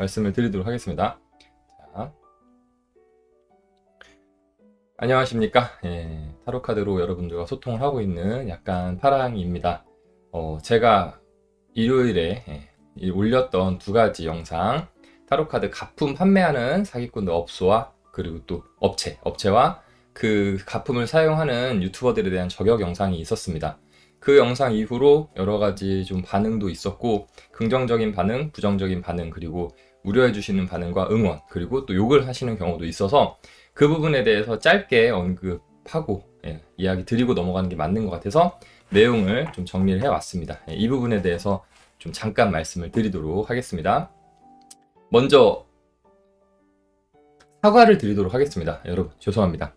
말씀을 드리도록 하겠습니다. 자. 안녕하십니까. 예, 타로카드로 여러분들과 소통을 하고 있는 약간 파랑입니다. 어, 제가 일요일에 예, 이 올렸던 두 가지 영상, 타로카드 가품 판매하는 사기꾼들 업소와 그리고 또 업체, 업체와 그 가품을 사용하는 유튜버들에 대한 저격 영상이 있었습니다. 그 영상 이후로 여러 가지 좀 반응도 있었고, 긍정적인 반응, 부정적인 반응, 그리고 우려해 주시는 반응과 응원, 그리고 또 욕을 하시는 경우도 있어서 그 부분에 대해서 짧게 언급하고 예, 이야기 드리고 넘어가는 게 맞는 것 같아서 내용을 좀 정리를 해 왔습니다. 예, 이 부분에 대해서 좀 잠깐 말씀을 드리도록 하겠습니다. 먼저 사과를 드리도록 하겠습니다. 여러분, 죄송합니다.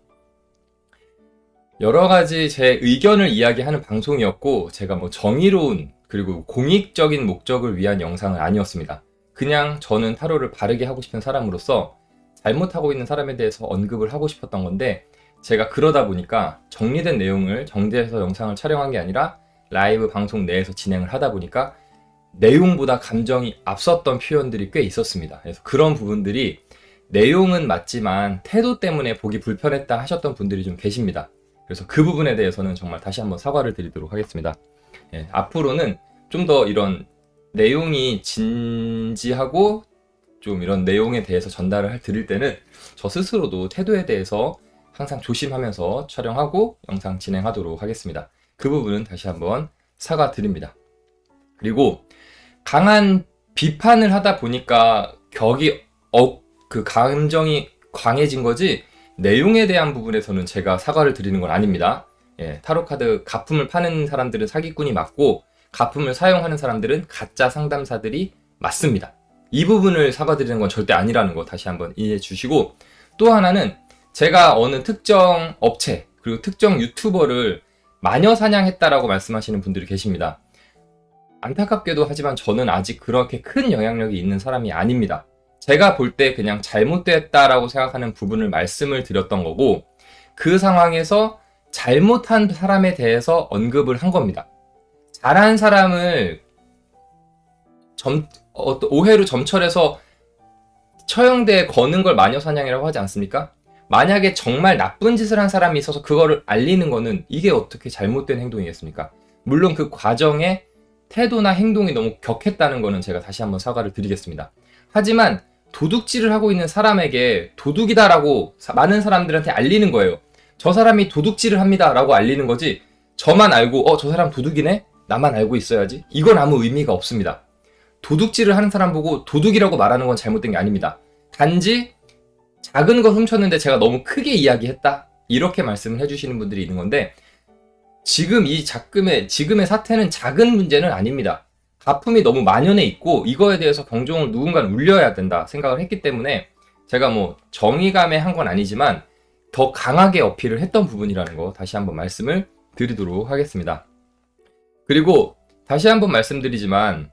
여러 가지 제 의견을 이야기하는 방송이었고, 제가 뭐 정의로운 그리고 공익적인 목적을 위한 영상은 아니었습니다. 그냥 저는 타로를 바르게 하고 싶은 사람으로서 잘못하고 있는 사람에 대해서 언급을 하고 싶었던 건데, 제가 그러다 보니까 정리된 내용을 정제해서 영상을 촬영한 게 아니라 라이브 방송 내에서 진행을 하다 보니까 내용보다 감정이 앞섰던 표현들이 꽤 있었습니다. 그래서 그런 부분들이 내용은 맞지만 태도 때문에 보기 불편했다 하셨던 분들이 좀 계십니다. 그래서 그 부분에 대해서는 정말 다시 한번 사과를 드리도록 하겠습니다. 예, 앞으로는 좀 더 이런 내용이 진지하고 좀 이런 내용에 대해서 전달을 할- 드릴 때는 저 스스로도 태도에 대해서 항상 조심하면서 촬영하고 영상 진행하도록 하겠습니다. 그 부분은 다시 한번 사과드립니다. 그리고 강한 비판을 하다 보니까 격이 어, 그 감정이 강해진 거지 내용에 대한 부분에서는 제가 사과를 드리는 건 아닙니다. 예, 타로카드 가품을 파는 사람들은 사기꾼이 맞고 가품을 사용하는 사람들은 가짜 상담사들이 맞습니다. 이 부분을 사과드리는 건 절대 아니라는 거 다시 한번 이해해 주시고 또 하나는 제가 어느 특정 업체 그리고 특정 유튜버를 마녀 사냥했다라고 말씀하시는 분들이 계십니다. 안타깝게도 하지만 저는 아직 그렇게 큰 영향력이 있는 사람이 아닙니다. 제가 볼 때 그냥 잘못됐다라고 생각하는 부분을 말씀을 드렸던 거고 그 상황에서 잘못한 사람에 대해서 언급을 한 겁니다. 잘한 사람을 점, 어떤 오해로 점철해서 처형대에 거는 걸 마녀 사냥이라고 하지 않습니까? 만약에 정말 나쁜 짓을 한 사람이 있어서 그거를 알리는 거는 이게 어떻게 잘못된 행동이겠습니까? 물론 그 과정에 태도나 행동이 너무 격했다는 거는 제가 다시 한번 사과를 드리겠습니다. 하지만 도둑질을 하고 있는 사람에게 도둑이다라고 사- 많은 사람들한테 알리는 거예요. 저 사람이 도둑질을 합니다라고 알리는 거지. 저만 알고 어 저 사람 도둑이네? 나만 알고 있어야지. 이건 아무 의미가 없습니다. 도둑질을 하는 사람 보고 도둑이라고 말하는 건 잘못된 게 아닙니다. 단지 작은 거 훔쳤는데 제가 너무 크게 이야기했다. 이렇게 말씀을 해주시는 분들이 있는 건데 지금 이 작금의 지금의 사태는 작은 문제는 아닙니다. 가품이 너무 만연해 있고 이거에 대해서 경종을 누군가는 울려야 된다 생각을 했기 때문에 제가 뭐 정의감에 한 건 아니지만 더 강하게 어필을 했던 부분이라는 거 다시 한번 말씀을 드리도록 하겠습니다. 그리고 다시 한번 말씀드리지만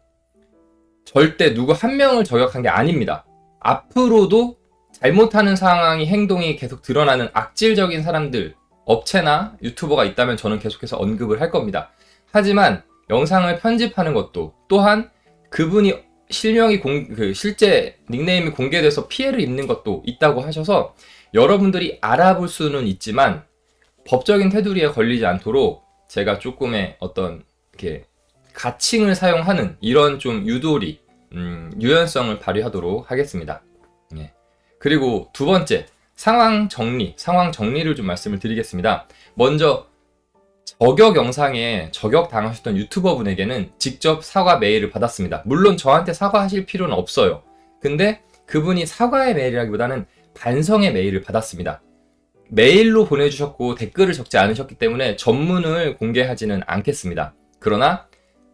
절대 누구 한 명을 저격한 게 아닙니다. 앞으로도 잘못하는 상황이 행동이 계속 드러나는 악질적인 사람들, 업체나 유튜버가 있다면 저는 계속해서 언급을 할 겁니다. 하지만 영상을 편집하는 것도 또한 그분이 실명이 공, 그 실제 닉네임이 공개돼서 피해를 입는 것도 있다고 하셔서 여러분들이 알아볼 수는 있지만 법적인 테두리에 걸리지 않도록 제가 조금의 어떤 이렇게 가칭을 사용하는 이런 좀 유도리, 음, 유연성을 발휘하도록 하겠습니다. 예. 그리고 두 번째, 상황 정리, 상황 정리를 좀 말씀을 드리겠습니다. 먼저 저격 영상에 저격 당하셨던 유튜버 분에게는 직접 사과 메일을 받았습니다. 물론 저한테 사과하실 필요는 없어요. 근데 그분이 사과의 메일이라기보다는 반성의 메일을 받았습니다. 메일로 보내주셨고 댓글을 적지 않으셨기 때문에 전문을 공개하지는 않겠습니다. 그러나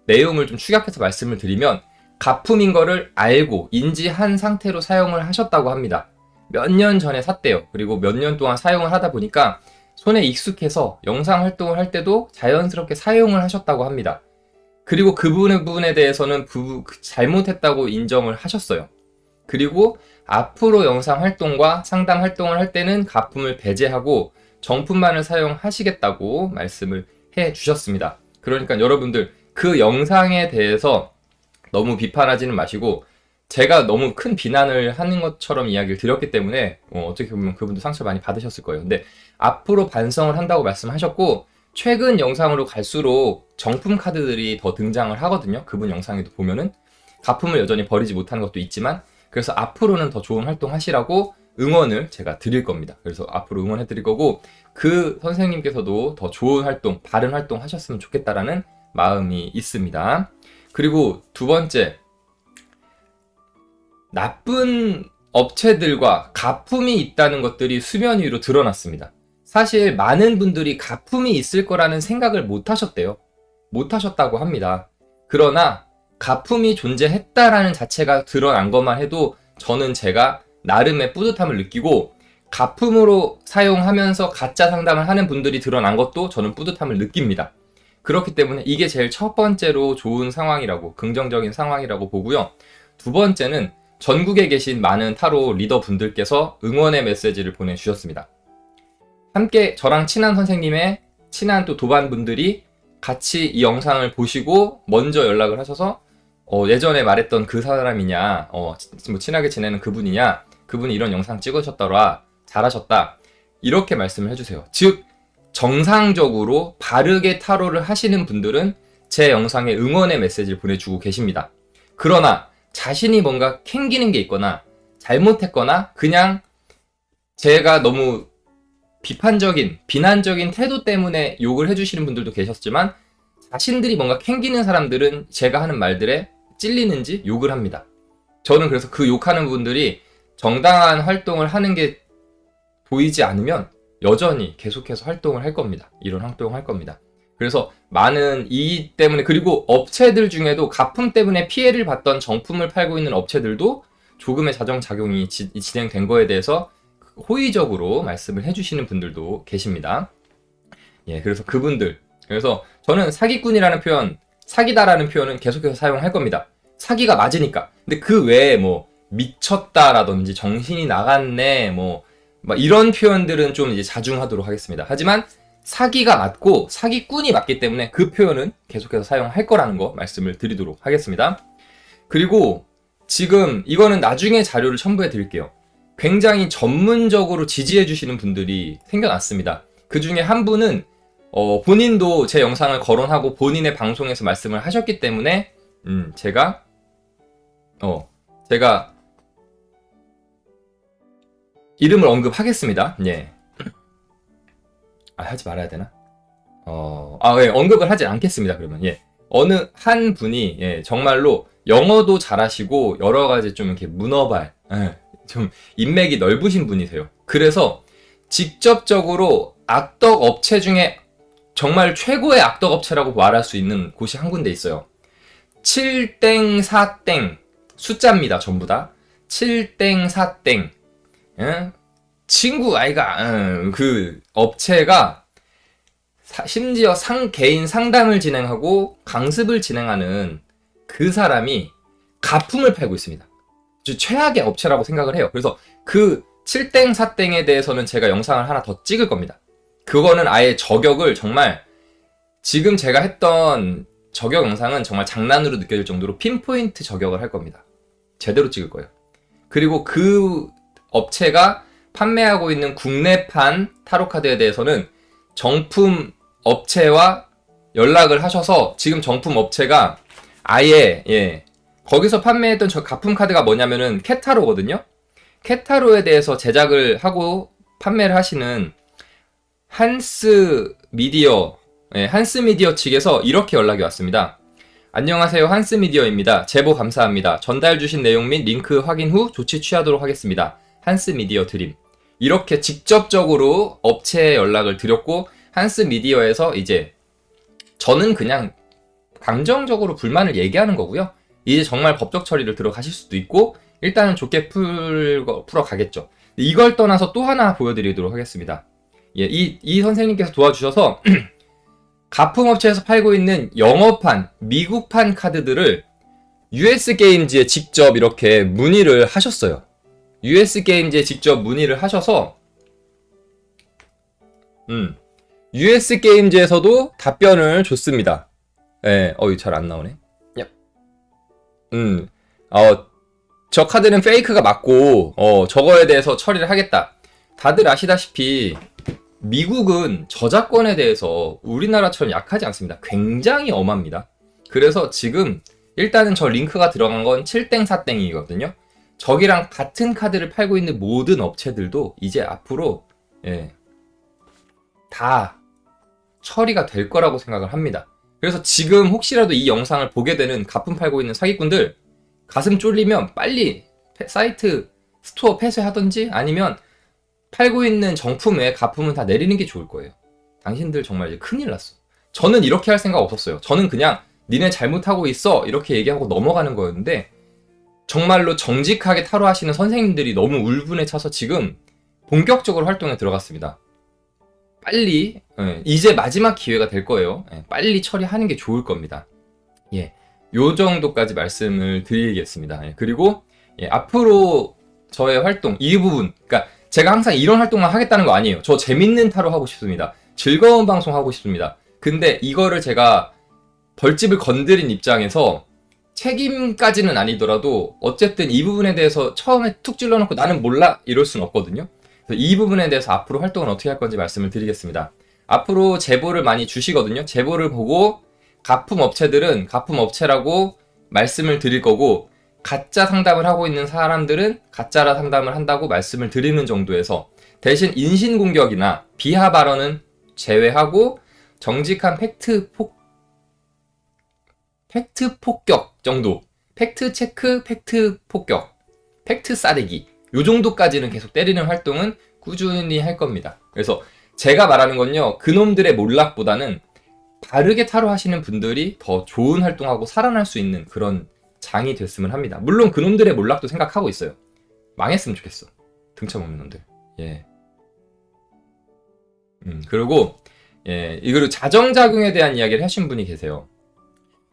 내용을 좀 축약해서 말씀을 드리면 가품인 거를 알고 인지한 상태로 사용을 하셨다고 합니다. 몇 년 전에 샀대요. 그리고 몇 년 동안 사용을 하다 보니까 손에 익숙해서 영상 활동을 할 때도 자연스럽게 사용을 하셨다고 합니다. 그리고 그 부분에 대해서는 부, 그 잘못했다고 인정을 하셨어요. 그리고 앞으로 영상 활동과 상담 활동을 할 때는 가품을 배제하고 정품만을 사용하시겠다고 말씀을 해 주셨습니다. 그러니까 여러분들 그 영상에 대해서 너무 비판하지는 마시고 제가 너무 큰 비난을 하는 것처럼 이야기를 드렸기 때문에 어, 떻게 보면 그분도 상처를 많이 받으셨을 거예요. 근데 앞으로 반성을 한다고 말씀하셨고 최근 영상으로 갈수록 정품 카드들이 더 등장을 하거든요. 그분 영상에도 보면은 가품을 여전히 버리지 못하는 것도 있지만 그래서 앞으로는 더 좋은 활동 하시라고 응원을 제가 드릴 겁니다. 그래서 앞으로 응원해 드릴 거고 그 선생님께서도 더 좋은 활동, 바른 활동 하셨으면 좋겠다라는 마음이 있습니다. 그리고 두 번째, 나쁜 업체들과 가품이 있다는 것들이 수면 위로 드러났습니다. 사실 많은 분들이 가품이 있을 거라는 생각을 못 하셨대요. 못 하셨다고 합니다. 그러나 가품이 존재했다라는 자체가 드러난 것만 해도 저는 제가 나름의 뿌듯함을 느끼고 가품으로 사용하면서 가짜 상담을 하는 분들이 드러난 것도 저는 뿌듯함을 느낍니다. 그렇기 때문에 이게 제일 첫 번째로 좋은 상황이라고, 긍정적인 상황이라고 보고요. 두 번째는 전국에 계신 많은 타로 리더 분들께서 응원의 메시지를 보내주셨습니다. 함께 저랑 친한 선생님의 친한 또 도반 분들이 같이 이 영상을 보시고 먼저 연락을 하셔서 어, 예전에 말했던 그 사람이냐, 어, 뭐 친하게 지내는 그분이냐, 그분이 이런 영상 찍으셨더라, 잘하셨다. 이렇게 말씀을 해주세요. 즉, 정상적으로 바르게 타로를 하시는 분들은 제 영상에 응원의 메시지를 보내주고 계십니다. 그러나 자신이 뭔가 캥기는 게 있거나 잘못했거나 그냥 제가 너무 비판적인, 비난적인 태도 때문에 욕을 해주시는 분들도 계셨지만 자신들이 뭔가 캥기는 사람들은 제가 하는 말들에 찔리는지 욕을 합니다. 저는 그래서 그 욕하는 분들이 정당한 활동을 하는 게 보이지 않으면 여전히 계속해서 활동을 할 겁니다. 이런 활동을 할 겁니다. 그래서 많은 이 때문에 그리고 업체들 중에도 가품 때문에 피해를 봤던 정품을 팔고 있는 업체들도 조금의 자정작용이 지, 진행된 거에 대해서 호의적으로 말씀을 해주시는 분들도 계십니다. 예, 그래서 그분들. 그래서 저는 사기꾼이라는 표현, 사기다라는 표현은 계속해서 사용할 겁니다. 사기가 맞으니까. 근데 그 외에 뭐 미쳤다라든지 정신이 나갔네, 뭐, 막 이런 표현들은 좀 이제 자중하도록 하겠습니다. 하지만 사기가 맞고 사기꾼이 맞기 때문에 그 표현은 계속해서 사용할 거라는 거 말씀을 드리도록 하겠습니다. 그리고 지금 이거는 나중에 자료를 첨부해 드릴게요. 굉장히 전문적으로 지지해 주시는 분들이 생겨났습니다. 그 중에 한 분은 어, 본인도 제 영상을 거론하고 본인의 방송에서 말씀을 하셨기 때문에 음, 제가 어, 제가 이름을 언급하겠습니다. 예. 아, 하지 말아야 되나? 어, 아, 예, 언급을 하지 않겠습니다. 그러면, 예. 어느 한 분이, 예, 정말로 영어도 잘하시고, 여러 가지 좀 이렇게 문어발, 예, 좀 인맥이 넓으신 분이세요. 그래서 직접적으로 악덕 업체 중에 정말 최고의 악덕 업체라고 말할 수 있는 곳이 한 군데 있어요. 7땡 4땡 숫자입니다. 전부 다. 7땡 4땡. 예? 친구 아이가 응, 그 업체가 사, 심지어 상 개인 상담을 진행하고 강습을 진행하는 그 사람이 가품을 팔고 있습니다. 최악의 업체라고 생각을 해요. 그래서 그 7땡 4땡에 대해서는 제가 영상을 하나 더 찍을 겁니다. 그거는 아예 저격을 정말 지금 제가 했던 저격 영상은 정말 장난으로 느껴질 정도로 핀포인트 저격을 할 겁니다. 제대로 찍을 거예요. 그리고 그 업체가 판매하고 있는 국내판 타로카드에 대해서는 정품 업체와 연락을 하셔서 지금 정품 업체가 아예 예 거기서 판매했던 저 가품 카드가 뭐냐면은 캐타로거든요. 캐타로에 대해서 제작을 하고 판매를 하시는 한스 미디어 예, 한스 미디어 측에서 이렇게 연락이 왔습니다. 안녕하세요. 한스 미디어입니다. 제보 감사합니다. 전달 주신 내용 및 링크 확인 후 조치 취하도록 하겠습니다. 한스 미디어 드림. 이렇게 직접적으로 업체에 연락을 드렸고 한스 미디어에서 이제 저는 그냥 감정적으로 불만을 얘기하는 거고요. 이제 정말 법적 처리를 들어가실 수도 있고 일단은 좋게 풀, 풀어 가겠죠. 이걸 떠나서 또 하나 보여드리도록 하겠습니다. 예, 이, 이 선생님께서 도와주셔서 가품업체에서 팔고 있는 영어판, 미국판 카드들을 US 게임즈에 직접 이렇게 문의를 하셨어요. US 게임즈에 직접 문의를 하셔서 음, US 게임즈에서도 답변을 줬습니다. 예, 어이 잘 안 나오네. 야. 음, 어, 저 카드는 페이크가 맞고 어 저거에 대해서 처리를 하겠다. 다들 아시다시피 미국은 저작권에 대해서 우리나라처럼 약하지 않습니다. 굉장히 엄합니다. 그래서 지금 일단은 저 링크가 들어간 건 7땡 4땡이거든요. 저기랑 같은 카드를 팔고 있는 모든 업체들도 이제 앞으로 예, 다 처리가 될 거라고 생각을 합니다. 그래서 지금 혹시라도 이 영상을 보게 되는 가품 팔고 있는 사기꾼들 가슴 쫄리면 빨리 페- 사이트 스토어 폐쇄하든지 아니면 팔고 있는 정품에 가품은 다 내리는 게 좋을 거예요. 당신들 정말 이제 큰일 났어. 저는 이렇게 할 생각 없었어요. 저는 그냥 니네 잘못하고 있어 이렇게 얘기하고 넘어가는 거였는데 정말로 정직하게 타로 하시는 선생님들이 너무 울분에 차서 지금 본격적으로 활동에 들어갔습니다. 빨리 예, 이제 마지막 기회가 될 거예요. 예, 빨리 처리하는 게 좋을 겁니다. 예, 요 정도까지 말씀을 드리겠습니다. 예, 그리고 예, 앞으로 저의 활동 이 부분, 그러니까 제가 항상 이런 활동만 하겠다는 거 아니에요. 저 재밌는 타로 하고 싶습니다. 즐거운 방송 하고 싶습니다. 근데 이거를 제가 벌집을 건드린 입장에서 책임까지는 아니더라도 어쨌든 이 부분에 대해서 처음에 툭 찔러놓고 나는 몰라 이럴 순 없거든요. 그래서 이 부분에 대해서 앞으로 활동을 어떻게 할 건지 말씀을 드리겠습니다. 앞으로 제보를 많이 주시거든요. 제보를 보고 가품 업체들은 가품 업체라고 말씀을 드릴 거고 가짜 상담을 하고 있는 사람들은 가짜라 상담을 한다고 말씀을 드리는 정도에서 대신 인신 공격이나 비하 발언은 제외하고 정직한 팩트 폭 팩트 폭격 정도 팩트 체크 팩트 폭격 팩트 싸대기 요 정도까지는 계속 때리는 활동은 꾸준히 할 겁니다. 그래서 제가 말하는 건요, 그놈들의 몰락보다는 바르게 타로 하시는 분들이 더 좋은 활동하고 살아날 수 있는 그런 장이 됐으면 합니다. 물론 그놈들의 몰락도 생각하고 있어요. 망했으면 좋겠어. 등쳐 먹는 놈들. 예. 음, 그리고, 예, 이거를 자정작용에 대한 이야기를 하신 분이 계세요.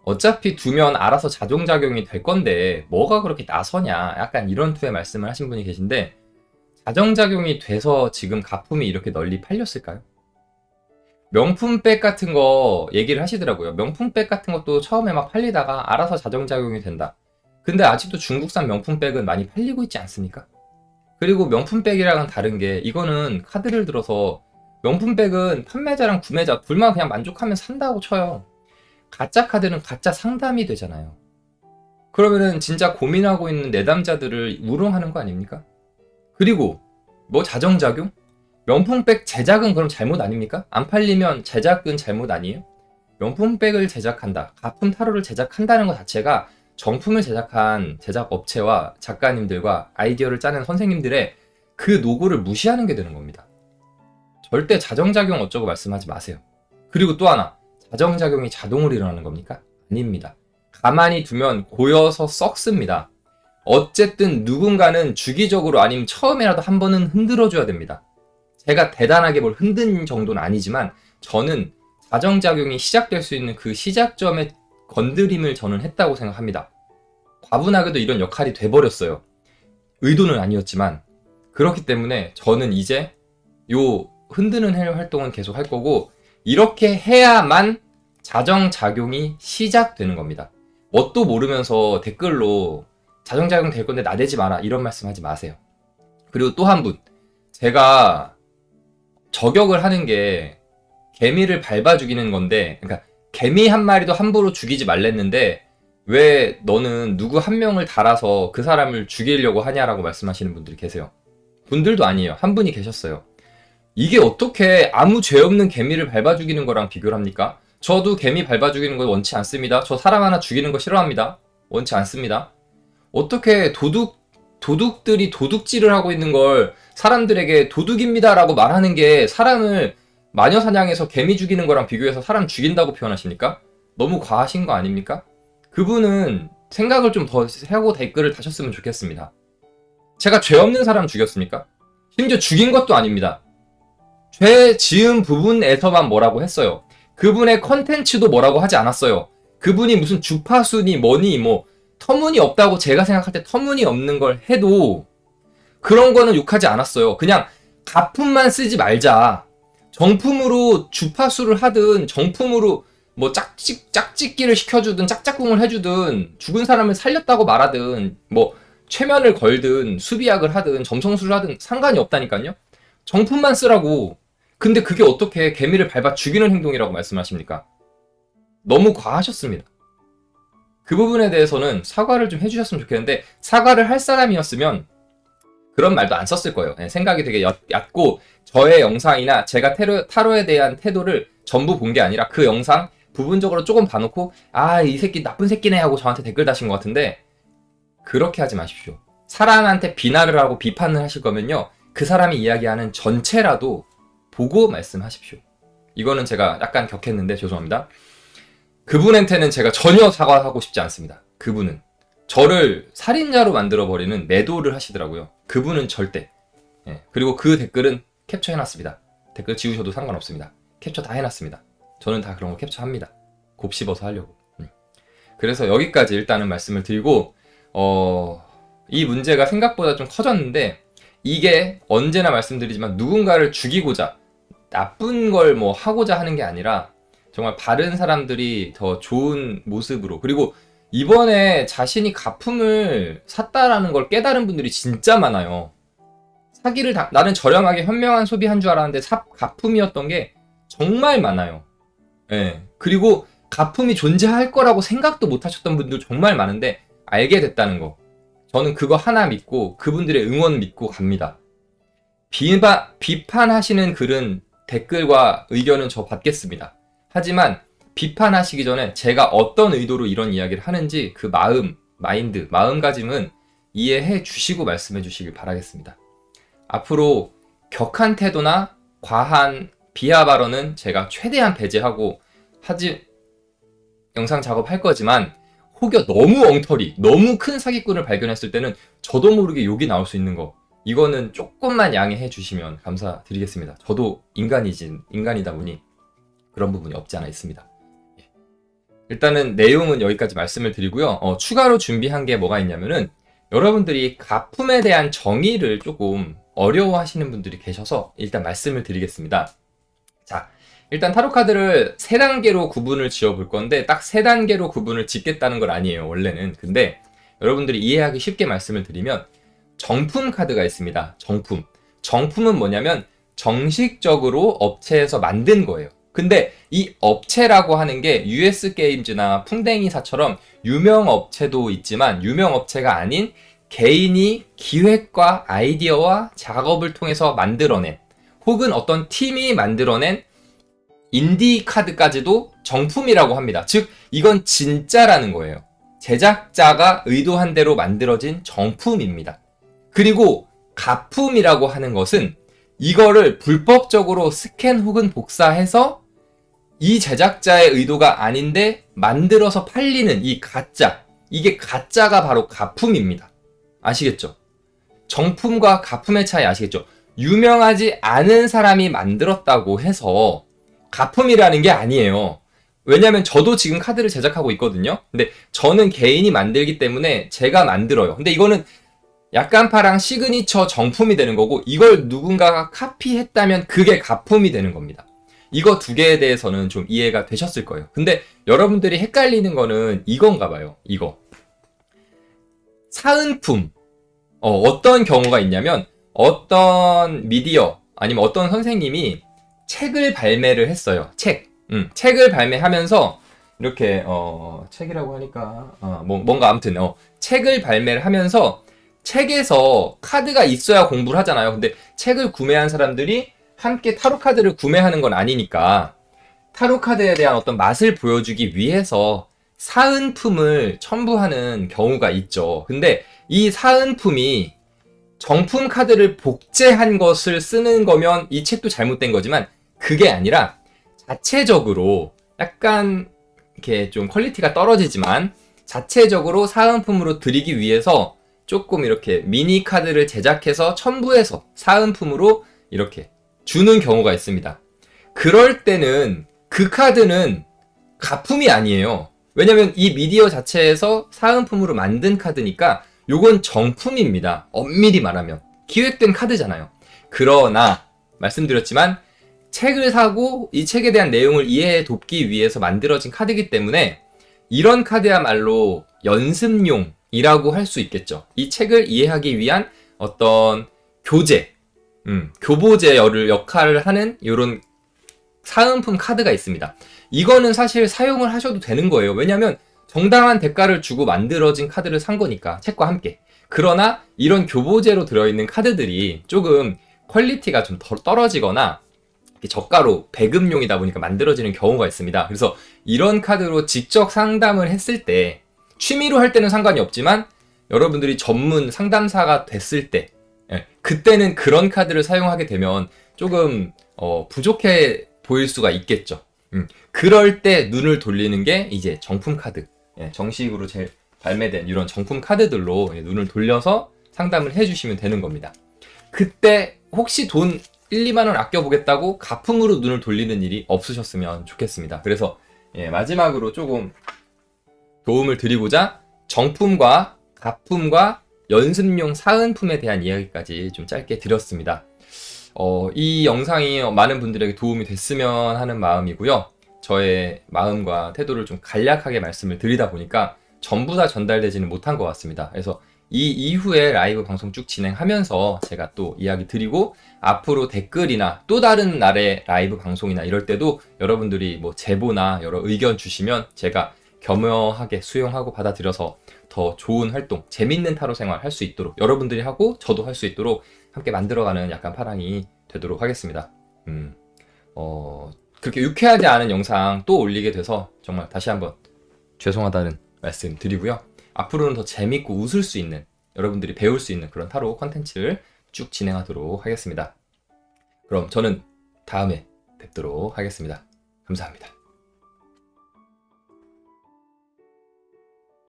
어차피 두면 알아서 자동작용이 될 건데 뭐가 그렇게 나서냐 약간 이런 투의 말씀을 하신 분이 계신데 자정작용이 돼서 지금 가품이 이렇게 널리 팔렸을까요? 명품백 같은 거 얘기를 하시더라고요. 명품백 같은 것도 처음에 막 팔리다가 알아서 자정작용이 된다. 근데 아직도 중국산 명품백은 많이 팔리고 있지 않습니까? 그리고 명품백이랑은 다른 게 이거는 카드를 들어서 명품백은 판매자랑 구매자 둘만 그냥 만족하면 산다고 쳐요. 가짜 카드는 가짜 상담이 되잖아요. 그러면은 진짜 고민하고 있는 내담자들을 우롱하는 거 아닙니까? 그리고 뭐 자정작용? 명품백 제작은 그럼 잘못 아닙니까? 안 팔리면 제작은 잘못 아니에요? 명품백을 제작한다. 가품 타로를 제작한다는 것 자체가 정품을 제작한 제작 업체와 작가님들과 아이디어를 짜낸 선생님들의 그 노고를 무시하는 게 되는 겁니다. 절대 자정작용 어쩌고 말씀하지 마세요. 그리고 또 하나, 자정작용이 자동으로 일어나는 겁니까? 아닙니다. 가만히 두면 고여서 썩습니다. 어쨌든 누군가는 주기적으로 아니면 처음에라도 한 번은 흔들어줘야 됩니다. 제가 대단하게 뭘 흔든 정도는 아니지만 저는 자정작용이 시작될 수 있는 그 시작점의 건드림을 저는 했다고 생각합니다. 과분하게도 이런 역할이 돼버렸어요. 의도는 아니었지만 그렇기 때문에 저는 이제 요 흔드는 헬 활동은 계속 할 거고 이렇게 해야만 자정작용이 시작되는 겁니다. 뭣도 모르면서 댓글로 자정작용 될 건데 나대지 마라 이런 말씀 하지 마세요. 그리고 또 한 분. 제가 저격을 하는 게 개미를 밟아 죽이는 건데, 그러니까 개미 한 마리도 함부로 죽이지 말랬는데, 왜 너는 누구 한 명을 달아서 그 사람을 죽이려고 하냐라고 말씀하시는 분들이 계세요. 분들도 아니에요. 한 분이 계셨어요. 이게 어떻게 아무 죄 없는 개미를 밟아 죽이는 거랑 비교를 합니까? 저도 개미 밟아 죽이는 걸 원치 않습니다. 저 사람 하나 죽이는 거 싫어합니다. 원치 않습니다. 어떻게 도둑, 도둑들이 도둑질을 하고 있는 걸 사람들에게 도둑입니다라고 말하는 게 사람을 마녀 사냥해서 개미 죽이는 거랑 비교해서 사람 죽인다고 표현하십니까? 너무 과하신 거 아닙니까? 그분은 생각을 좀 더 하고 댓글을 다셨으면 좋겠습니다. 제가 죄 없는 사람 죽였습니까? 심지어 죽인 것도 아닙니다. 죄 지은 부분에서만 뭐라고 했어요. 그분의 컨텐츠도 뭐라고 하지 않았어요. 그분이 무슨 주파수니 뭐니 뭐 터무니없다고 제가 생각할 때 터무니없는 걸 해도 그런 거는 욕하지 않았어요. 그냥 가품만 쓰지 말자. 정품으로 주파수를 하든 정품으로 뭐 짝짓 짝짓기를 시켜주든 짝짝꿍을 해주든 죽은 사람을 살렸다고 말하든 뭐 최면을 걸든 수비약을 하든 점성술을 하든 상관이 없다니까요. 정품만 쓰라고. 근데 그게 어떻게 개미를 밟아 죽이는 행동이라고 말씀하십니까? 너무 과하셨습니다. 그 부분에 대해서는 사과를 좀 해주셨으면 좋겠는데 사과를 할 사람이었으면 그런 말도 안 썼을 거예요. 예, 생각이 되게 얕, 얕고 저의 영상이나 제가 테러, 타로에 대한 태도를 전부 본 게 아니라 그 영상 부분적으로 조금 봐놓고 아 이 새끼 나쁜 새끼네 하고 저한테 댓글 다신 것 같은데 그렇게 하지 마십시오. 사람한테 비난을 하고 비판을 하실 거면요 그 사람이 이야기하는 전체라도 보고 말씀하십시오. 이거는 제가 약간 격했는데 죄송합니다. 그분한테는 제가 전혀 사과하고 싶지 않습니다. 그분은 저를 살인자로 만들어 버리는 매도를 하시더라고요. 그분은 절대. 예, 그리고 그 댓글은 캡처해 놨습니다. 댓글 지우셔도 상관없습니다. 캡처 다 해놨습니다. 저는 다 그런 거 캡처합니다. 곱씹어서 하려고. 음. 그래서 여기까지 일단은 말씀을 드리고 어, 이 문제가 생각보다 좀 커졌는데 이게 언제나 말씀드리지만 누군가를 죽이고자 나쁜 걸 뭐 하고자 하는 게 아니라 정말 바른 사람들이 더 좋은 모습으로 그리고 이번에 자신이 가품을 샀다라는 걸 깨달은 분들이 진짜 많아요. 사기를 다, 나는 저렴하게 현명한 소비한 줄 알았는데 사, 가품이었던 게 정말 많아요. 예. 그리고 가품이 존재할 거라고 생각도 못 하셨던 분들 정말 많은데 알게 됐다는 거. 저는 그거 하나 믿고 그분들의 응원 믿고 갑니다. 비바, 비판하시는 글은 댓글과 의견은 저 받겠습니다. 하지만 비판하시기 전에 제가 어떤 의도로 이런 이야기를 하는지 그 마음, 마인드, 마음가짐은 이해해 주시고 말씀해 주시길 바라겠습니다. 앞으로 격한 태도나 과한 비하 발언은 제가 최대한 배제하고 하지 영상 작업할 거지만 혹여 너무 엉터리, 너무 큰 사기꾼을 발견했을 때는 저도 모르게 욕이 나올 수 있는 거 이거는 조금만 양해해 주시면 감사드리겠습니다. 저도 인간이진 인간이다 보니 그런 부분이 없지 않아 있습니다. 예. 일단은 내용은 여기까지 말씀을 드리고요. 어, 추가로 준비한 게 뭐가 있냐면은 여러분들이 가품에 대한 정의를 조금 어려워하시는 분들이 계셔서 일단 말씀을 드리겠습니다. 자, 일단 타로 카드를 세 단계로 구분을 지어 볼 건데 딱 세 단계로 구분을 짓겠다는 건 아니에요. 원래는. 근데 여러분들이 이해하기 쉽게 말씀을 드리면 정품 카드가 있습니다. 정품. 정품은 뭐냐면 정식적으로 업체에서 만든 거예요. 근데 이 업체라고 하는 게 US 게임즈나 풍뎅이사처럼 유명 업체도 있지만 유명 업체가 아닌 개인이 기획과 아이디어와 작업을 통해서 만들어낸 혹은 어떤 팀이 만들어낸 인디 카드까지도 정품이라고 합니다. 즉, 이건 진짜라는 거예요. 제작자가 의도한 대로 만들어진 정품입니다. 그리고 가품이라고 하는 것은 이거를 불법적으로 스캔 혹은 복사해서 이 제작자의 의도가 아닌데 만들어서 팔리는 이 가짜. 이게 가짜가 바로 가품입니다. 아시겠죠? 정품과 가품의 차이 아시겠죠? 유명하지 않은 사람이 만들었다고 해서 가품이라는 게 아니에요. 왜냐면 저도 지금 카드를 제작하고 있거든요. 근데 저는 개인이 만들기 때문에 제가 만들어요. 근데 이거는 약간파랑 시그니처 정품이 되는 거고 이걸 누군가가 카피했다면 그게 가품이 되는 겁니다. 이거 두 개에 대해서는 좀 이해가 되셨을 거예요. 근데 여러분들이 헷갈리는 거는 이건가 봐요. 이거. 사은품. 어, 어떤 경우가 있냐면 어떤 미디어 아니면 어떤 선생님이 책을 발매를 했어요. 책. 음, 책을 발매하면서 이렇게 어, 책이라고 하니까 어, 뭐, 뭔가 아무튼 어, 책을 발매를 하면서 책에서 카드가 있어야 공부를 하잖아요. 근데 책을 구매한 사람들이 함께 타로 카드를 구매하는 건 아니니까 타로 카드에 대한 어떤 맛을 보여주기 위해서 사은품을 첨부하는 경우가 있죠. 근데 이 사은품이 정품 카드를 복제한 것을 쓰는 거면 이 책도 잘못된 거지만 그게 아니라 자체적으로 약간 이렇게 좀 퀄리티가 떨어지지만 자체적으로 사은품으로 드리기 위해서 조금 이렇게 미니 카드를 제작해서 첨부해서 사은품으로 이렇게 주는 경우가 있습니다. 그럴 때는 그 카드는 가품이 아니에요. 왜냐면 이 미디어 자체에서 사은품으로 만든 카드니까 요건 정품입니다. 엄밀히 말하면. 기획된 카드잖아요. 그러나 말씀드렸지만 책을 사고 이 책에 대한 내용을 이해해 돕기 위해서 만들어진 카드이기 때문에 이런 카드야말로 연습용 이라고 할 수 있겠죠. 이 책을 이해하기 위한 어떤 교재, 음, 교보제를 역할을 하는 이런 사은품 카드가 있습니다. 이거는 사실 사용을 하셔도 되는 거예요. 왜냐하면 정당한 대가를 주고 만들어진 카드를 산 거니까 책과 함께. 그러나 이런 교보제로 들어있는 카드들이 조금 퀄리티가 좀 덜 떨어지거나 저가로 배급용이다 보니까 만들어지는 경우가 있습니다. 그래서 이런 카드로 직접 상담을 했을 때 취미로 할 때는 상관이 없지만 여러분들이 전문 상담사가 됐을 때 예, 그때는 그런 카드를 사용하게 되면 조금 어, 부족해 보일 수가 있겠죠. 음, 그럴 때 눈을 돌리는 게 이제 정품 카드, 예, 정식으로 제 발매된 이런 정품 카드들로 예, 눈을 돌려서 상담을 해주시면 되는 겁니다. 그때 혹시 돈 1, 2만 원 아껴보겠다고 가품으로 눈을 돌리는 일이 없으셨으면 좋겠습니다. 그래서 예, 마지막으로 조금 도움을 드리고자 정품과 가품과 연습용 사은품에 대한 이야기까지 좀 짧게 드렸습니다. 어, 이 영상이 많은 분들에게 도움이 됐으면 하는 마음이고요. 저의 마음과 태도를 좀 간략하게 말씀을 드리다 보니까 전부 다 전달되지는 못한 것 같습니다. 그래서 이 이후에 라이브 방송 쭉 진행하면서 제가 또 이야기 드리고 앞으로 댓글이나 또 다른 날의 라이브 방송이나 이럴 때도 여러분들이 뭐 제보나 여러 의견 주시면 제가 겸허하게 수용하고 받아들여서 더 좋은 활동, 재밌는 타로 생활 할 수 있도록 여러분들이 하고 저도 할 수 있도록 함께 만들어가는 약간 파랑이 되도록 하겠습니다. 음, 어, 그렇게 유쾌하지 않은 영상 또 올리게 돼서 정말 다시 한번 죄송하다는 말씀 드리고요. 앞으로는 더 재밌고 웃을 수 있는 여러분들이 배울 수 있는 그런 타로 컨텐츠를 쭉 진행하도록 하겠습니다. 그럼 저는 다음에 뵙도록 하겠습니다. 감사합니다.